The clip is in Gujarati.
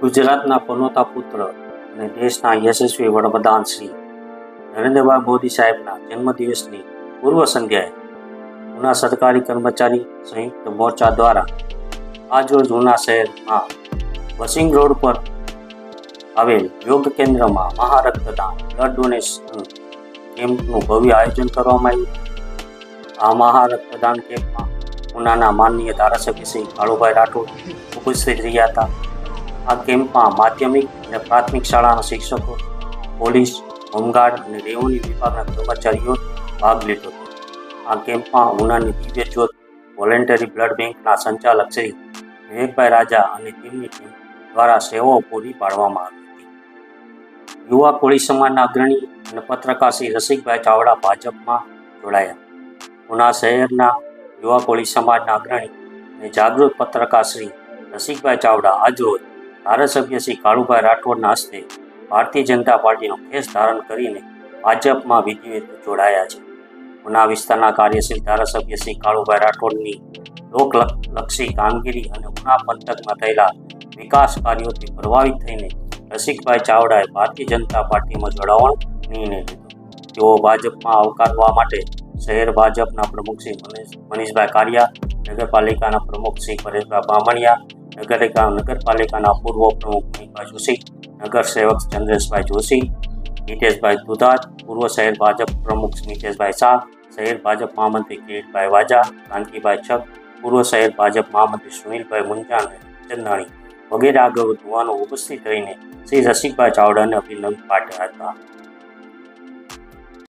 ગુજરાતના પનોતા પુત્ર અને દેશના યશસ્વી વડાપ્રધાન શ્રી નરેન્દ્રભાઈ મોદી સાહેબના જન્મદિવસની પૂર્વ સંધ્યાએ ઉના સરકારી કર્મચારી સંયુક્ત મોરચા દ્વારા આજરોજ ઉના શહેરમાં વસિંગ રોડ પર આવેલ યોગ કેન્દ્રમાં મહારક્તદાન, બ્લડ ડોનેશન કેમ્પનું ભવ્ય આયોજન કરવામાં આવ્યું આ મહારક્તદાન કેમ્પમાં ઉનાના માનનીય ધારાસભ્ય શ્રી કાળુભાઈ રાઠોડ ઉપસ્થિત રહ્યા હતા. આ કેમ્પમાં માધ્યમિક અને પ્રાથમિક શાળાના શિક્ષકો, પોલીસ, હોમગાર્ડ અને રેવન્યુ વિભાગના કર્મચારીઓ ભાગ લીધો હતો. આ કેમ્પમાં ઉનાની દિવ્ય જ્યોત, વોલેન્ટરી બ્લડ બેંકના સંચાલક શ્રી વિવેકભાઈ રાજા અને તેમની ટીમ દ્વારા સેવાઓ પૂરી પાડવામાં આવી હતી. યુવા કોળી સમાજના અગ્રણી અને પત્રકાર શ્રી રસિકભાઈ ચાવડા ભાજપમાં જોડાયા. ઉના શહેરના યુવા કોળી સમાજના અગ્રણી અને જાગૃત પત્રકાર શ્રી રસિકભાઈ ચાવડા આજરોજ ધારાસભ્ય શ્રી કાળુભાઈ રાઠોડના હસ્તે ભારતીય જનતા પાર્ટીનો કેસ ધારણ કરીને ભાજપમાં વિધિવત જોડાયા છે. ઉના વિસ્તારના કાર્યશીલ ધારાસભ્ય શ્રી કાળુભાઈ રાઠોડની લોકલક્ષી કામગીરી અને ઉના પંથકમાં થયેલા વિકાસ કાર્યોથી પ્રભાવિત થઈને રસિકભાઈ ચાવડાએ ભારતીય જનતા પાર્ટીમાં જોડાવાનો નિર્ણય લીધો. તેઓ ભાજપમાં આવકારવા માટે શહેર ભાજપના પ્રમુખ શ્રી મનીષ, મનીષભાઈ કારિયા નગરપાલિકાના પ્રમુખ શ્રી પરેશભાઈ બામણિયા નગર નગરપાલિકાના પૂર્વ પ્રમુખ મહિપા જોશી, નગર સેવક ચંદ્રેશભાઈ જોશી હિતેશભાઈ દુધાત, પૂર્વ શહેર ભાજપ પ્રમુખ નીતેશભાઈ શાહ, શહેર ભાજપ મહામંત્રી કિરીટભાઈ વાજા, કાંતિભાઈ છક, પૂર્વ શહેર ભાજપ મહામંત્રી સુનિલભાઈ મુંજા અને ચંદાણી વગેરે આગળ યુવાનો ઉપસ્થિત રહીને શ્રી રસિકભાઈ ચાવડાને અભિનંદન પાઠવ્યા હતા.